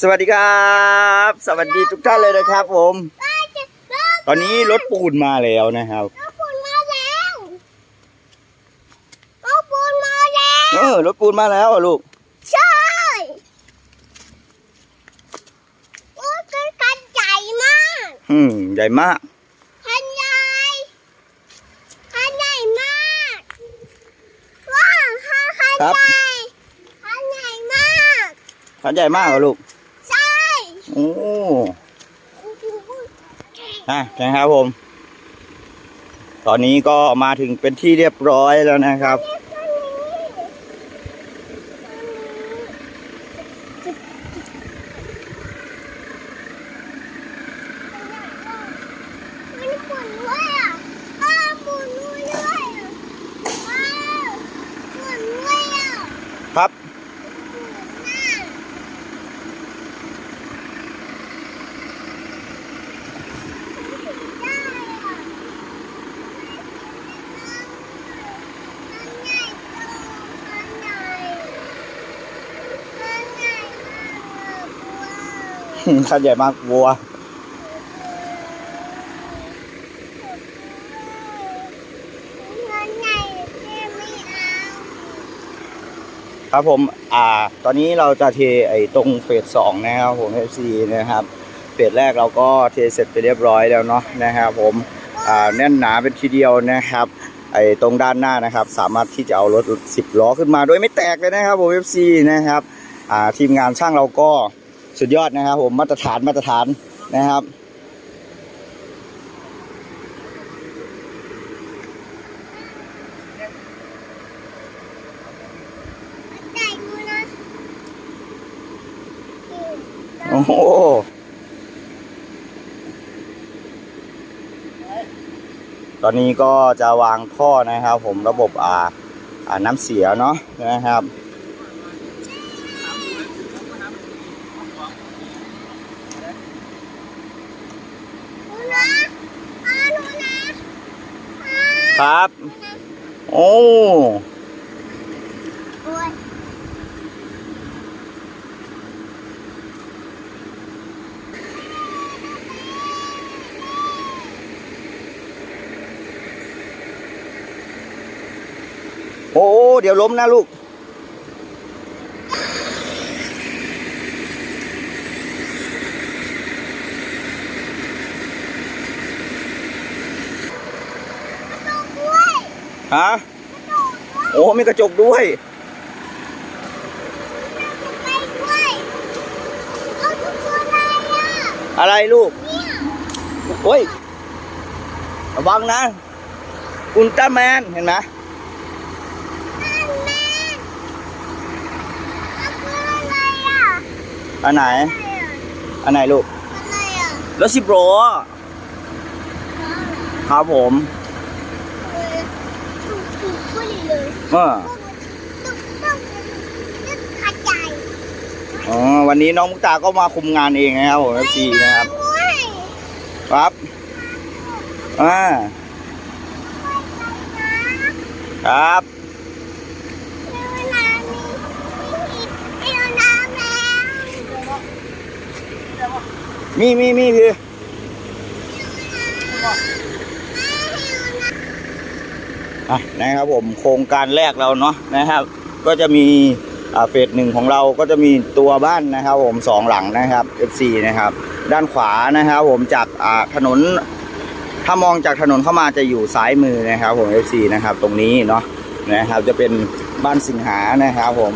สวัสดีครับ สวัสดีทุกท่านเลยนะครับ ผม ตอนนี้รถปูนมาแล้วนะครับรถปูนมาแล้วรถปูนมาแล้วเออรถปูนมาแล้วอะลูกใช่โอ้เป็นคันใหญ่มากอืมใหญ่มากคันใหญ่คันใหญ่มากว้าวคันคันครับใหญ่คันใหญ่มากคันใหญ่มากอะลูกใช่ โอ้อะนะครับผม ตอนนี้ก็มาถึงเป็นที่เรียบร้อยแล้วนะครับ มันหมุนด้วยอะอ้าวหมุนด้วยอะว้าวหมุนด้วยอะ ครับ คันใหญ่มากวัว ครับผม อ่า ตอนนี้เราจะเทไอ้ตรงเฟสสองนะครับผม FC นะครับ เฟสแรกเราก็เทเสร็จไปเรียบร้อยแล้วเนาะนะครับผม อ่า แน่นหนาเป็นทีเดียวนะครับไอ้ตรงด้านหน้านะครับ สามารถที่จะเอารถ 10 ล้อขึ้นมาโดยไม่แตกเลยนะครับผม FC นะครับอ่าทีมงานช่างเราก็ สุดยอดนะครับ ผมมาตรฐานมาตรฐานนะครับ โอ้โหตอนนี้ก็จะวางท่อนะครับ ผมระบบอ่าอ่าน้ำเสียเนาะนะครับ ครับ โอ้โอ้ เดี๋ยวล้มนะลูก ฮะโอ้มีกระจกด้วยอะไรลูกโอ้ยระวังนะอุลตร้าแมนเห็นไหมอันไหน อันไหนลูกรถสิบโรครับผม บุรีเอออ๋อวันนี้น้องมุกตาก็มาคุมงานเองนะครับผมเอฟซีนะครับครับอ่าครับมีมีมีพี่ อะนะครับผมโครงการแรกเราเนาะนะครับ ก็จะมีเฟสหนึ่งของเราก็จะมีตัวบ้านนะครับผมสองหลังนะครับ F4 นะครับ ด้านขวานะครับผมจากถนนถ้ามองจากถนนเข้ามาจะอยู่ซ้ายมือนะครับ ผม F4 นะครับ ตรงนี้เนาะนะครับ จะเป็นบ้านสิงหานะครับผม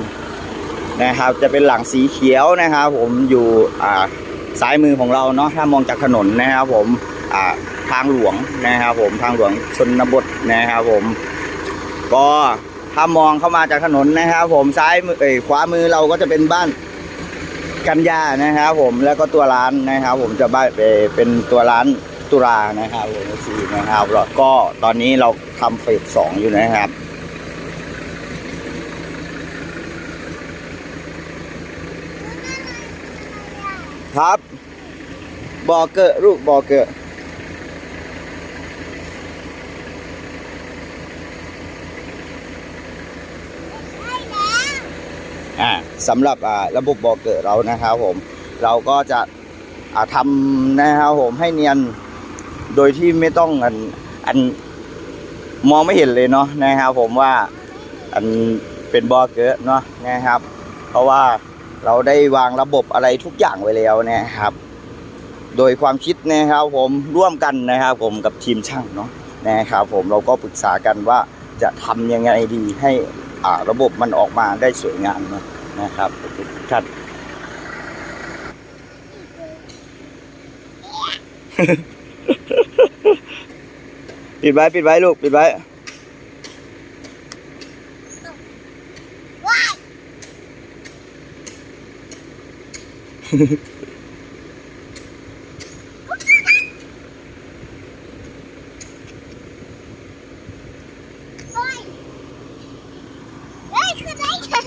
นะครับ จะเป็นหลังสีเขียวนะครับ ผมอยู่อ่าซ้ายมือของเราเนาะถ้ามองจากถนนนะครับ ผมทางหลวงนะครับ ผมทางหลวงชนบท นะครับผม ก็ถ้ามองเข้ามาจากถนนนะครับ ผมซ้ายมือเอ้ยขวามือเราก็จะเป็นบ้านกันยานะครับผมแล้วก็ตัวร้านนะครับ ผมจะบ้านเอ่อเป็นตัวร้านตุลานะครับผมสีนะครับก็ตอนนี้เราทำเฟสสองอยู่นะครับครับบอกเกอร์ลูกบอกเกอร์ อ่าสำหรับอ่าระบบบอกเกิดเรานะครับผม เราก็จะอ่าทำนะครับผมให้เนียนโดยที่ไม่ต้องอันอันมองไม่เห็นเลยเนาะนะครับผมว่าอันเป็นบอเกอร์เนาะนะครับ เพราะว่าเราได้วางระบบอะไรทุกอย่างไว้แล้วนะครับ โดยความคิดนะครับผมร่วมกันนะครับ ผมกับทีมช่างเนาะนะครับผมเราก็ปรึกษากันว่าจะทำยังไงดีให้ ระบบมันออกมาได้สวยงามนะนะครับทุกท่านปิดไว้ ปิดไว้ลูก ปิดไว้ ว้าย โอ้ยเฮ้ยคือได้กัน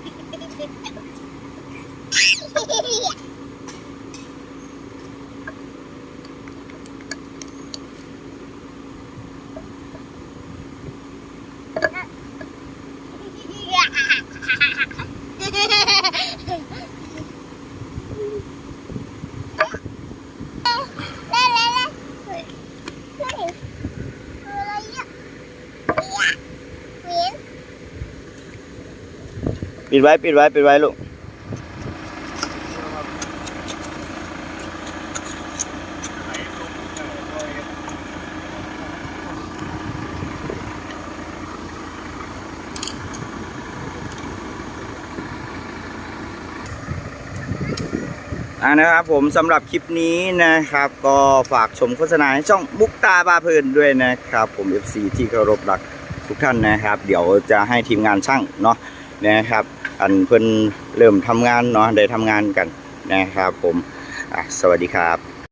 เล่นเล่นเล่นเฮ้ยเฮ้ยอะไรอะเหม็น ปิดไว้ ปิดไว้ ปิดไว้ลูก อ่านะครับผมสำหรับคลิปนี้นะครับ ก็ฝากชมโฆษณาให้ช่องมุกตาบาเพลินด้วยนะครับ ผม FC ที่เคารพรักทุกท่านนะครับ เดี๋ยวจะให้ทีมงานช่างเนาะนะครับ อันเพิ่นเริ่มทำงานเนาะได้ทำงานกันนะครับผมสวัสดีครับ